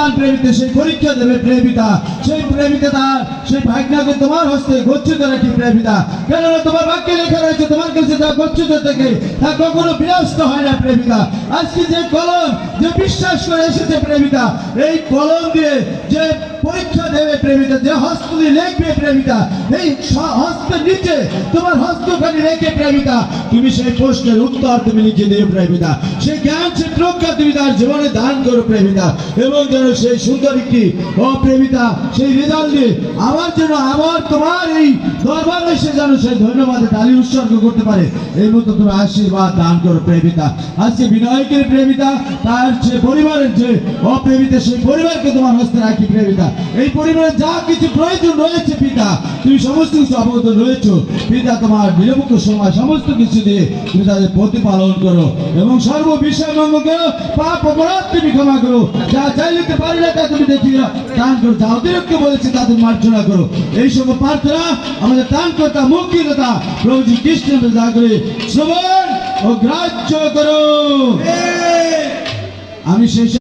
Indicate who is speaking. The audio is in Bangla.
Speaker 1: সন্তান প্রেমিতে সেই পরীক্ষা দেবে প্রেমিতা। সেই প্রেমিতে তার সেই ভাগ্যকে তোমার হস্তে গচ্ছিত রাখি প্রেমিতা। কেননা তোমার বাক্যে লেখা রয়েছে, তোমার কাছে তা গচ্ছিত থেকে তা কখনো বিনষ্ট হয় না প্রেমিতা আজকে যে কলম, যে বিশ্বাস করে এসেছে প্রেমিতা এই কলম দিয়ে যে পরীক্ষা দেবে প্রেমিতা যে হস্ত দিয়ে লিখবে প্রেমিতা এই হস্তের নিচে তোমার হস্তখানি রেখে প্রেমিতা তুমি সেই প্রশ্নের উত্তর তুমি লিখে দিও প্রেমিতা সেই জ্ঞান সে প্রজ্ঞা তুমি তার জীবনে দান করো প্রেমিতা এবং যেন সেই সুন্দর একটি ও প্রেমিতা সেই রেজাল্ট দিয়ে আমার জন্য আমার তোমার এই দরবার এসে যেন সেই ধন্যবাদে তালি উৎসর্গ করতে পারে। এই মতো তুমি আশীর্বাদ দান করো, প্রেমিতা। আজকে বিনয়কের প্রেমিতা, তার যে পরিবারের যে অপ্রেমিতা, সেই পরিবারকে তোমার হস্তে রাখি, প্রেমিতা। এই পরিবারের যা কিছু প্রয়োজন রয়েছে, পিতা, তুমি সমস্ত কিছু অবগত রয়েছো। পিতা, তোমার বিলম্ব সময় সমস্ত কিছু দিয়ে তুমি তাদের প্রতিপালন করো এবং সর্ব বিষয় মঙ্গ করো, পাপ অপরাধ তুমি ক্ষমা করো। যা চাইতে পারি তা তুমি দেখি দান করো যা বলেছে তাদের মার্জনা করো। এই সব প্রার্থনা আমাদের দান কর্তা মুক্তিদাতা প্রভু কৃষ্ণ দা করে শ্রবণ ও গ্রাহ্য করো। আমি শেষ